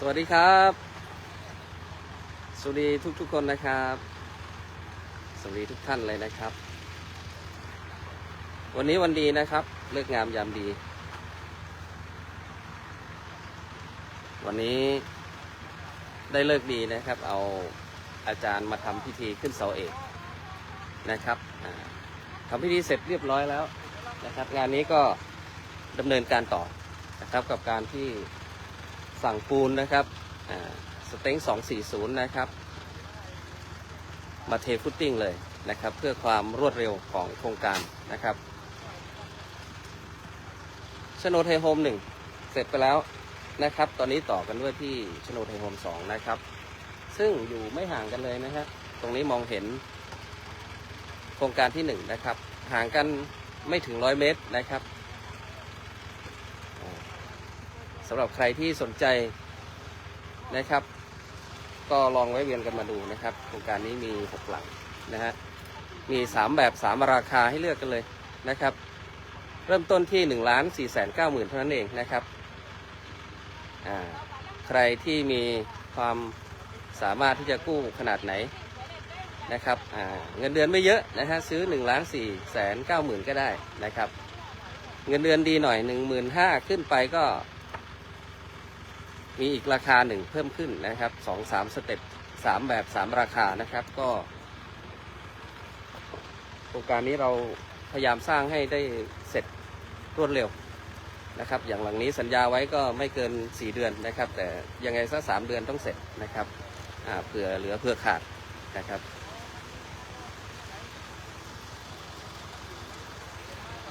สวัสดีครับ สวัสดีทุกทุกๆคนนะครับ สวัสดีทุกท่านเลยนะครับ วันนี้วันดีนะครับ เลิกงามยามดี วันนี้ได้เลิกดีนะครับ เอาอาจารย์มาทำพิธีขึ้นเสาเอกนะครับอ่าทำพิธีเสร็จเรียบร้อยแล้วนะครับ งานนี้ก็ดำเนินการต่อนะครับกับการที่ สั่งปูนนะครับสเต็ง240 นะครับ มาเทฟุตติ้งเลยนะครับ เพื่อความรวดเร็วของโครงการนะครับชโนไทยโฮมหนึ่งเสร็จไปแล้วนะครับ ตอนนี้ต่อกันด้วยที่ชโนไทยโฮมสองนะครับ ซึ่งอยู่ไม่ห่างกันเลยนะฮะตรงนี้มองเห็นโครงการที่หนึ่งนะครับ ห่างกันไม่ถึงร้อยเมตรนะครับอ่า สำหรับใครที่สนใจนะครับ ก็ลองไว้เวียนกันมาดูนะครับโครงการนี้มีหกหลังนะฮะมีสามแบบสามราคาให้เลือกกันเลยนะครับ เริ่มต้นที่หนึ่งล้านสี่แสนเก้าหมื่นเท่านั้นเองนะครับใครที่มีความสามารถที่จะกู้ขนาดไหนนะครับเงินเดือนไม่เยอะนะฮะซื้อ1นึ่งล้านสี่แสนเก้าหมื่นก็ได้นะครับ เงินเดือนดีหน่อย1นึ่งหมื่นห้าขึ้นไปก็ มีอีกราคาหนึ่งเพิ่มขึ้นนะครับสองสามสเต็ปสามแบบสามราคานะครับก็โครงการนี้เราพยายามสร้างให้ได้เสร็จรวดเร็วนะครับ อย่างหลังนี้สัญญาไว้ก็ไม่เกิน 4 เดือนนะครับ แต่ยังไงสักสามเดือนต้องเสร็จนะครับเผื่อเหลือเผื่อขาดนะครับ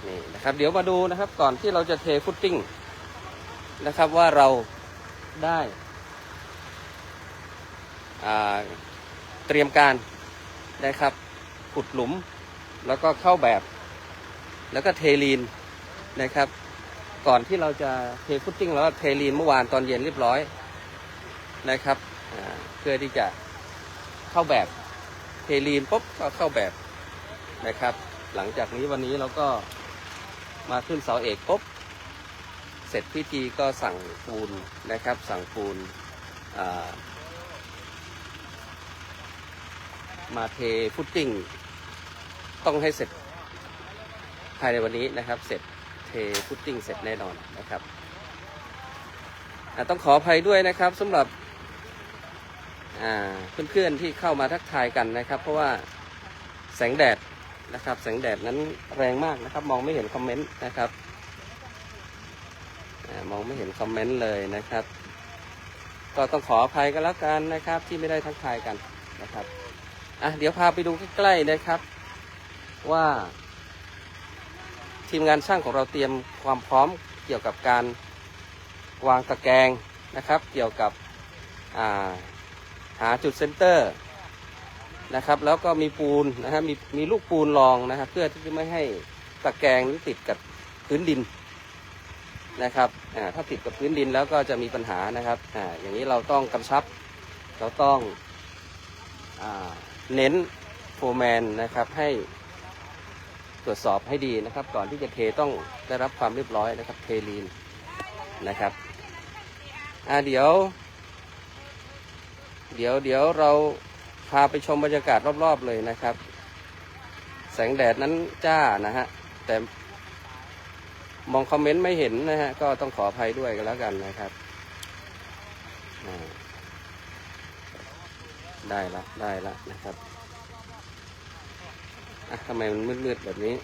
นี่นะครับ เดี๋ยวมาดูนะครับก่อนที่เราจะเทฟุตติ้งนะครับว่าเรา ได้เตรียมการนะครับขุดหลุม แล้วก็เข้าแบบ แล้วก็เทลีนนะครับ ก่อนที่เราจะเทฟุตติ้งแล้วเทลีนเมื่อวานตอนเย็นเรียบร้อยนะครับเพื่อที่จะเข้าแบบเทลีนปุ๊บก็เข้าแบบนะครับ หลังจากนี้วันนี้เราก็มาขึ้นเสาเอกปุ๊บ เสร็จพิธีก็สั่งปูนนะครับ สั่งปูนมาเทฟุตติ้ง ต้องให้เสร็จภายในวันนี้นะครับ เสร็จเทฟุตติ้งเสร็จแน่นอนนะครับต้องขออภัยด้วยนะครับสำหรับเพื่อนๆที่เข้ามาทักทายกันนะครับ เพราะว่าแสงแดดนะครับ แสงแดดนั้นแรงมากนะครับ มองไม่เห็นคอมเมนต์นะครับ มองไม่เห็นคอมเมนต์เลยนะครับ ก็ต้องขออภัยกันแล้วกันนะครับ ที่ไม่ได้ทักทายกันนะครับอะเดี๋ยวพาไปดูใกล้ๆนะครับ ว่า ทีมงานช่างของเราเตรียมความพร้อมเกี่ยวกับการวางตะแกรงนะครับ เกี่ยวกับาหาจุดเซนเตอร์นะครับ แล้วก็มีปูนนะครับมีมีลูกปูนรองนะครับเพื่อที่จะไม่ให้ตะแกรงนี้ติดกับพื้นดิน นะครับถ้าติดกับพื้นดินแล้วก็จะมีปัญหานะครับออย่างนี้เราต้องกำชับ เราต้องอเน้นโฟร์แมนนะครับให้ตรวจสอบให้ดีนะครับ ก่อนที่จะเทต้องได้รับความเรียบร้อยนะครับเทลีนนะครับเดี๋ยว เดี๋ยวเดี๋ยวเราพาไปชมบรรยากาศรอบๆเลยนะครับ แสงแดดนั้นจ้านะฮะแต่ มองคอมเมนต์ไม่เห็นนะฮะ ก็ต้องขออภัยด้วยกันแล้วกันนะครับอ่าได้ละได้ละนะครับอะทำไมมันมืดๆแบบนี้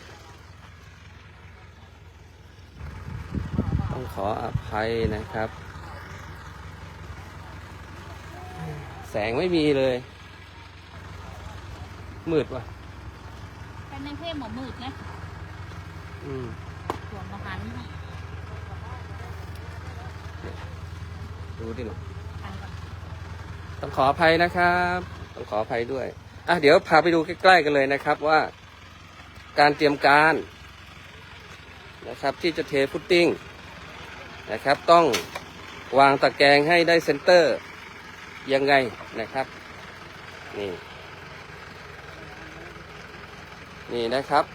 ต้องขออภัยนะครับ แสงไม่มีเลย มืดว่ะเป็นในเพศหมอมืดนะ อืมหัวมาหันมา ดูดิหนูหันก่อนต้องขออภัยนะครับ ต้องขออภัยด้วย อะเดี๋ยวพาไปดูใกล้ๆกันเลยนะครับว่า การเตรียมการนะครับที่จะเทฟุตติ้งนะครับ ต้องวางตะแกรงให้ได้เซนเตอร์ยังไงนะครับ นี่ นี่นะครับ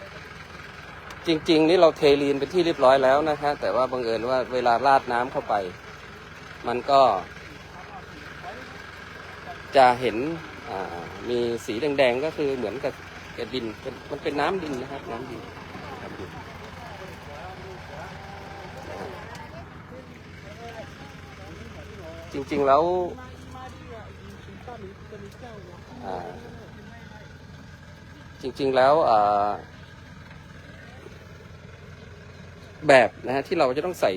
จริง ๆ นี่เราเทลีนเป็นที่เรียบร้อยแล้วนะฮะแต่ว่าบังเอิญว่าเวลาราดน้ำเข้าไป มันก็ จะเห็นมีสีแดงๆก็คือเหมือนกับกดินมันเป็นน้ำดินนะครับ น้ำดินนะครับดินจริง ๆ แล้วจริง ๆ แล้วอ่า แบบนะฮะที่เราจะต้องใส่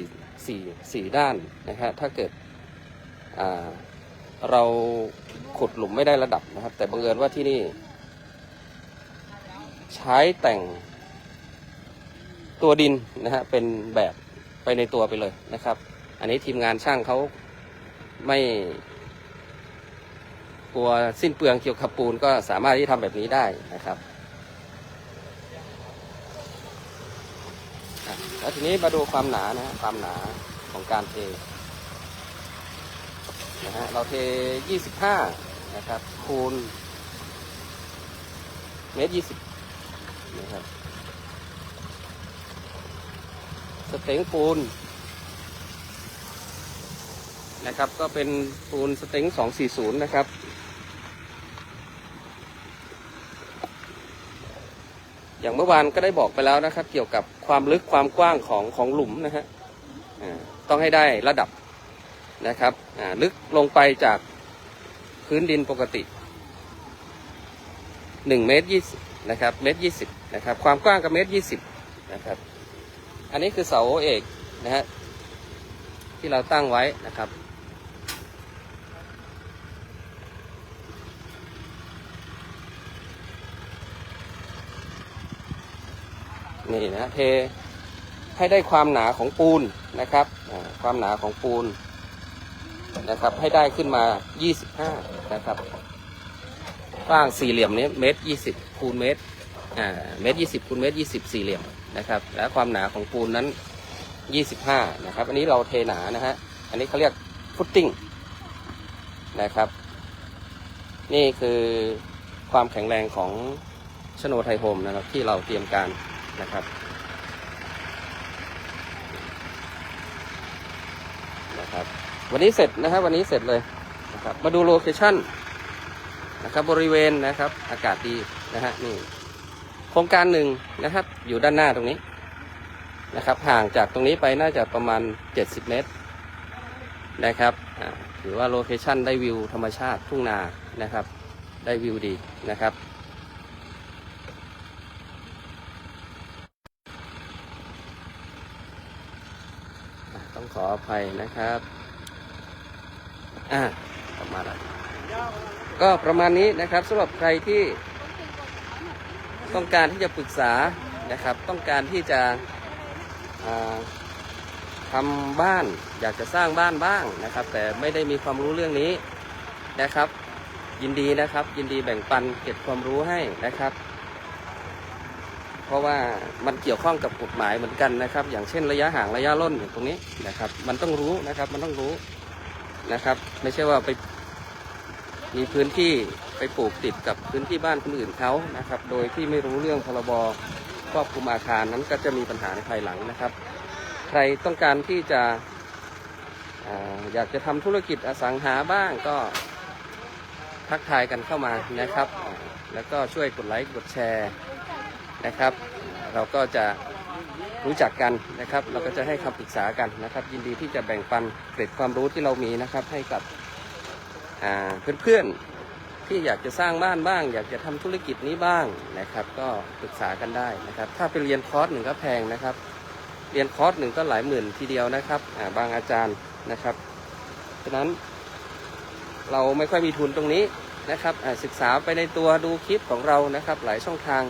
สี่สี่ด้านนะฮะถ้าเกิดเราขุดหลุมไม่ได้ระดับนะครับ แต่บังเอิญว่าที่นี่ ใช้แต่งตัวดินนะฮะเป็นแบบไปในตัวไปเลยนะครับ อันนี้ทีมงานช่างเขาไม่กลัวสิ้นเปลืองเกี่ยวกับปูนก็สามารถที่ทำแบบนี้ได้นะครับอะ แล้วทีนี้มาดูความหนานะความหนาของการเทนะฮะเราเท 25 นะครับ คูณเมตร20นะครับสเต็งปูนนะครับ ก็เป็นปูนสเต็ง240 นะครับ อย่างเมื่อวานก็ได้บอกไปแล้วนะครับ เกี่ยวกับความลึกความกว้างของของหลุมนะฮะต้องให้ได้ระดับนะครับลึกลงไปจากพื้นดินปกติ1เมตร20นะครับเมตร20นะครับ ความกว้างกับเมตร20นะครับ อันนี้คือเสาเอกนะฮะที่เราตั้งไว้นะครับ นี่นะเทให้ได้ความหนาของปูนนะครับความหนาของปูนนะครับ ให้ได้ขึ้นมา 25 นะครับกว้างสี่เหลี่ยมนี้เมตร 20คูณเมตรอ่าเมตร 20คูณเมตร 20 สี่เหลี่ยมนะครับ และความหนาของปูนนั้น 25 นะครับ อันนี้เราเทหนานะฮะอันนี้เขาเรียกฟุตติ้งนะครับ นี่คือความแข็งแรงของชโนไทยโฮมนะครับที่เราเตรียมการ นะครับนะครับ วันนี้เสร็จนะครับวันนี้เสร็จเลยนะครับ มาดูโลเคชั่นนะครับบริเวณนะครับอากาศดีนะฮะนี่โครงการหนึ่งนะครับ อยู่ด้านหน้าตรงนี้นะครับ ห่างจากตรงนี้ไปน่าจะประมาณ 70 เมตรนะครับถือว่าโลเคชั่นได้วิวธรรมชาติทุ่งนานะครับ ได้วิวดีนะครับ อองขออภัยนะครับ อ่าประมาณนั้นก็ประมาณนี้นะครับสำหรับใครที่ต้องการที่จะปรึกษานะครับ ต้องการที่จะอ่าทำบ้านอยากจะสร้างบ้านบ้างนะครับ แต่ไม่ได้มีความรู้เรื่องนี้นะครับ ยินดีนะครับ ยินดีแบ่งปันเก็บความรู้ให้นะครับ เพราะว่ามันเกี่ยวข้องกับกฎหมายเหมือนกันนะครับ อย่างเช่นระยะห่างระยะล่นอย่างตรงนี้นะครับ มันต้องรู้นะครับมันต้องรู้นะครับ ไม่ใช่ว่าไปมีพื้นที่ไปปลูกติดกับพื้นที่บ้านคนอื่นเขานะครับ โดยที่ไม่รู้เรื่องพรบครอบคลุมอาคารนั้นก็จะมีปัญหาในภายหลังนะครับ ใครต้องการที่จะอยากจะทำธุรกิจอสังหาบ้างก็ทักทายกันเข้ามานะครับ แล้วก็ช่วยกดไลค์กดแชร์ นะครับ เราก็จะรู้จักกันนะครับ เราก็จะให้คำปรึกษากันนะครับ ยินดีที่จะแบ่งปันเกร็ดความรู้ที่เรามีนะครับ ให้กับอ่าเพื่อนๆที่อยากจะสร้างบ้านบ้าง อยากจะทำธุรกิจนี้บ้างนะครับ ก็ปรึกษากันได้นะครับ ถ้าไปเรียนคอร์สหนึ่งก็แพงนะครับ เรียนคอร์สหนึ่งก็หลายหมื่นทีเดียวนะครับาบางอาจารย์นะครับฉะนั้นเราไม่ค่อยมีทุนตรงนี้นะครับศึกษาไปในตัวดูคลิปของเรานะครับ หลายช่องทาง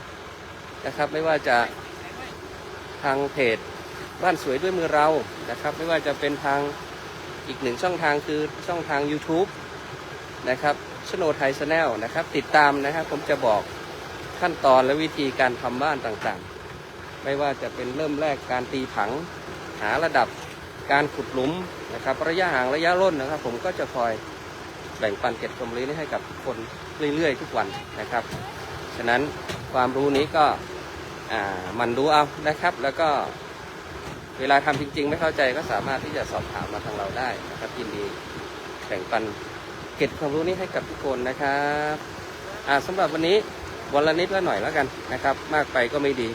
นะครับ ไม่ว่าจะทางเพจบ้านสวยด้วยมือเรานะครับ ไม่ว่าจะเป็นทางอีกหนึ่งช่องทางคือช่องทาง YouTube นะครับชโนไทยชาแนลนะครับ ติดตามนะครับผมจะบอกขั้นตอนและวิธีการทำบ้านต่างๆ ไม่ว่าจะเป็นเริ่มแรกการตีผัง หาระดับการขุดหลุมนะครับ ระยะห่างระยะร่นนะครับ ผมก็จะคอยแบ่งปันเก็บความรู้นี้ให้กับทุกคนเรื่อยๆ ทุกวันนะครับ ฉะนั้น ความรู้นี้ก็มันรู้เอานะครับ แล้วก็เวลาทำจริง ๆ ไม่เข้าใจก็สามารถที่จะสอบถามมาทางเราได้นะครับยินดีแบ่งปันเก็บความรู้นี้ให้กับทุกคนนะครับอ่าสำหรับวันนี้วันละนิดละหน่อยแล้วกันนะครับ มากไปก็ไม่ดี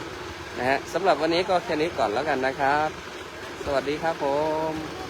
นะฮะสำหรับวันนี้ก็แค่นี้ก่อนแล้วกันนะครับ สวัสดีครับผม